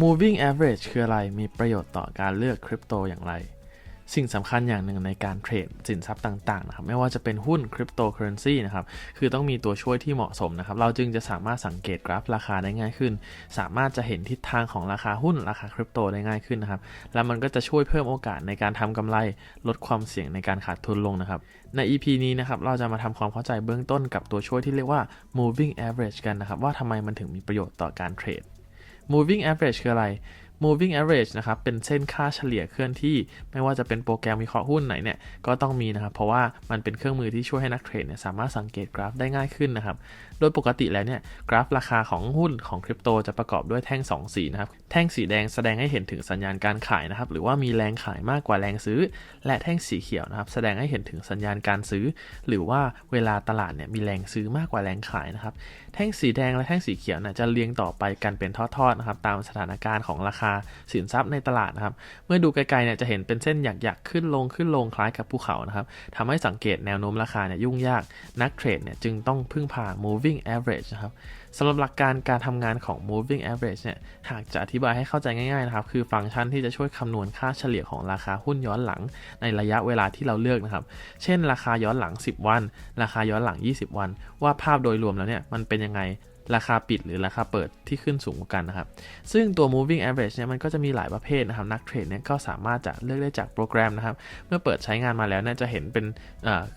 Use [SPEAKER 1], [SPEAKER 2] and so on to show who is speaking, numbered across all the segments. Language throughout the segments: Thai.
[SPEAKER 1] moving average คืออะไร มีประโยชน์ต่อการเลือกคริปโตอย่างไร สิ่งสำคัญอย่างหนึ่งในการเทรดสินทรัพย์ต่างๆนะครับ ไม่ว่าจะเป็นหุ้นคริปโตเคอเรนซีนะครับ คือต้องมีตัวช่วยที่เหมาะสมนะครับ เราจึงจะสามารถสังเกตกราฟราคาได้ง่ายขึ้น สามารถจะเห็นทิศทางของราคาหุ้นราคาคริปโตได้ง่ายขึ้นนะครับ แล้วมันก็จะช่วยเพิ่มโอกาสในการทำกำไร ลดความเสี่ยงในการขาดทุนลงนะครับ ใน EP นี้นะครับ เราจะมาทำความเข้าใจเบื้องต้นกับตัวช่วยที่เรียกว่า moving average กันนะครับ ว่าทำไมมันถึงมีประโยชน์ต่อการเทรด moving average คืออะไร moving average นะครับ เป็นเส้นค่าเฉลี่ยเคลื่อนที่ ไม่ว่าจะเป็นโปรแกรมวิเคราะห์หุ้นไหนเนี่ย ก็ต้องมีนะครับ เพราะว่ามันเป็นเครื่องมือที่ช่วยให้นักเทรดเนี่ยสามารถสังเกตกราฟได้ง่ายขึ้นนะครับ โดยปกติแล้วเนี่ย กราฟราคาของหุ้นของคริปโตจะประกอบด้วยแท่ง 2 สีนะครับ แท่งสีแดงแสดงให้เห็นถึงสัญญาณการขายนะครับ หรือว่ามีแรงขายมากกว่าแรงซื้อ และแท่งสีเขียวนะครับ แสดงให้เห็นถึงสัญญาณการซื้อ หรือว่าเวลาตลาดเนี่ยมีแรงซื้อมากกว่าแรงขายนะครับ แท่งสีแดงและแท่งสีเขียวเนี่ยจะเรียงต่อไปกันเป็นทอดๆนะครับ ตามสถานการณ์ของราคาสินทรัพย์ในตลาดนะครับ เมื่อดูไกลๆเนี่ยจะเห็นเป็นเส้นหยักๆ ขึ้นลงขึ้นลงคล้ายกับภูเขานะครับทำให้สังเกตแนวโน้มราคาเนี่ยยุ่งยาก นักเทรดเนี่ยจึงต้องพึ่งพา moving average นะครับสำหรับหลักการการทำงานของ moving average เนี่ย หากจะอธิบายให้เข้าใจง่ายๆนะครับ คือฟังก์ชันที่จะช่วยคำนวณค่าเฉลี่ยของราคาหุ้นย้อนหลังในระยะเวลาที่เราเลือกนะครับ เช่น ราคาย้อนหลัง 10 วัน ราคาย้อนหลัง 20 วัน ว่าภาพโดยรวมแล้วเนี่ยมันเป็นยังไง ราคาปิดหรือราคาเปิดที่ขึ้นสูงกว่ากันนะครับ ซึ่งตัว moving average เนี่ยมันก็จะมีหลายประเภทนะครับ นักเทรดเนี่ยก็สามารถจะเลือกได้จากโปรแกรมนะครับ เมื่อเปิดใช้งานมาแล้วเนี่ยจะเห็นเป็น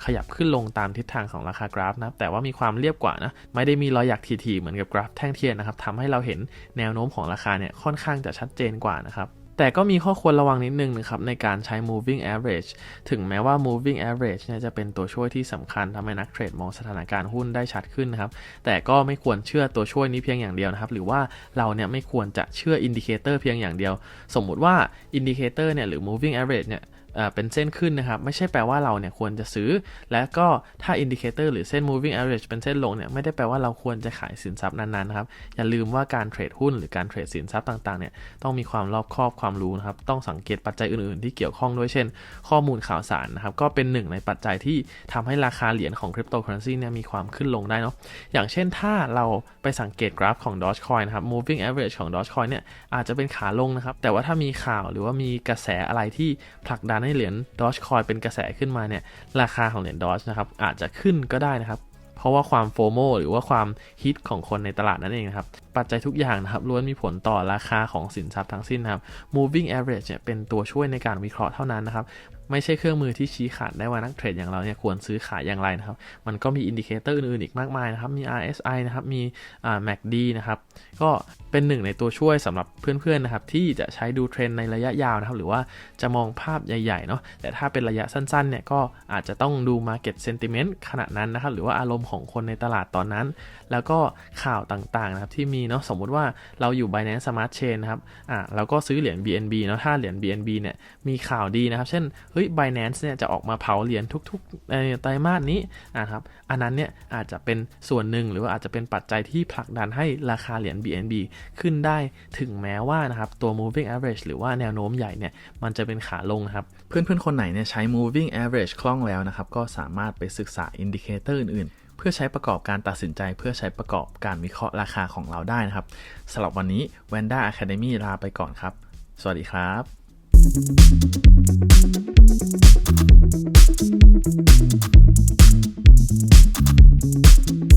[SPEAKER 1] ขยับขึ้นลงตามทิศทางของราคากราฟนะครับแต่ว่ามีความเรียบกว่านะ ไม่ได้มีรอยหยักทีๆเหมือนกับกราฟแท่งเทียนนะครับทำให้เราเห็นแนวโน้มของราคาเนี่ยค่อนข้างจะชัดเจนกว่านะครับ แต่ก็มีข้อควรระวังนิดนึงนะครับในการใช้ moving average ถึงแม้ว่า moving average เนี่ยจะเป็นตัวช่วยที่สำคัญทำให้นักเทรดมองสถานการณ์หุ้นได้ชัดขึ้นนะครับ แต่ก็ไม่ควรเชื่อตัวช่วยนี้เพียงอย่างเดียวนะครับ หรือว่าเราเนี่ยไม่ควรจะเชื่ออินดิเคเตอร์เพียงอย่างเดียว สมมุติว่าอินดิเคเตอร์เนี่ยหรือ moving average เนี่ย เป็นเส้นขึ้นนะครับ ไม่ใช่แปลว่าเราเนี่ยควรจะซื้อ และก็ถ้าอินดิเคเตอร์หรือเส้น moving average เป็นเส้นลงเนี่ยไม่ได้แปลว่าเราควรจะขายสินทรัพย์นั้นๆนะครับ อย่าลืมว่าการเทรดหุ้นหรือการเทรดสินทรัพย์ต่างๆเนี่ยต้องมีความรอบคอบความรู้นะครับต้องสังเกตปัจจัยอื่นๆ ที่เกี่ยวข้องด้วยเช่น ข้อมูลข่าวสารนะครับก็เป็นหนึ่งในปัจจัยที่ทำให้ราคาเหรียญของคริปโตเคอเรนซีเนี่ยมีความขึ้นลงได้เนาะอย่างเช่นถ้าเราไปสังเกตกราฟของ Dogecoin นะครับ moving average ของ Dogecoin เนี่ยอาจจะเป็นขาลงนะครับแต่ว่าถ้ามีข่าวหรือว่ามีกระแสอะไรที่ผลักดันให้เหรียญ Doge คอยเป็นกระแสขึ้นมาเนี่ยราคาของเหรียญดอชนะครับอาจจะขึ้นก็ได้นะครับ เพราะว่าความโฟโมหรือว่าความฮิตของคนในตลาดนั่นเองนะครับ ปัจจัยทุกอย่างนะครับล้วนมีผลต่อราคาของสินทรัพย์ทั้งสิ้นนะครับ moving average เนี่ยเป็นตัวช่วยในการวิเคราะห์เท่านั้นนะครับ ไม่ใช่เครื่องมือที่ชี้ขาดได้ว่านักเทรดอย่างเราเนี่ยควรซื้อขายอย่างไรนะครับ มันก็มีอินดิเคเตอร์อื่นๆอีกมากมายนะครับ มี RSI นะครับ มีอ่า MACD นะครับ ก็เป็นหนึ่งในตัวช่วยสำหรับเพื่อนๆนะครับที่จะใช้ดูเทรนในระยะยาวนะครับ หรือว่าจะมองภาพใหญ่ๆเนาะ แต่ถ้าเป็นระยะสั้นๆเนี่ยก็อาจจะต้องดู Market Sentiment ขณะนั้นนะครับ หรือว่าอารมณ์ของคนในตลาดตอนนั้น แล้วก็ข่าวต่างๆนะครับที่มีเนาะ สมมุติว่าเราอยู่ Binance Smart Chain นะครับ อ่าเราก็ซื้อเหรียญ BNB เนาะ ถ้าเหรียญ BNB เนี่ยมีข่าวดีนะครับ เช่นเฮ้ย Binance เนี่ยจะออกมาเผาเหรียญทุกๆในไตรมาสนี้นะครับ อันนั้นเนี่ยอาจจะเป็นส่วนหนึ่งหรือว่าอาจจะเป็นปัจจัยที่ผลักดันให้ราคาเหรียญ BNB ขึ้นได้ถึงแม้ว่านะครับตัว moving average หรือว่าแนวโน้มใหญ่เนี่ยมันจะเป็นขาลงครับ เพื่อนๆ คนไหนเนี่ยใช้ moving average คล่องแล้วนะครับ ก็สามารถไปศึกษาอินดิเคเตอร์อื่นๆเพื่อใช้ประกอบการตัดสินใจเพื่อใช้ประกอบการวิเคราะห์ราคาของเราได้นะครับสำหรับวันนี้ Vanda Academy ลาไปก่อนครับ สวัสดีครับ Thank you.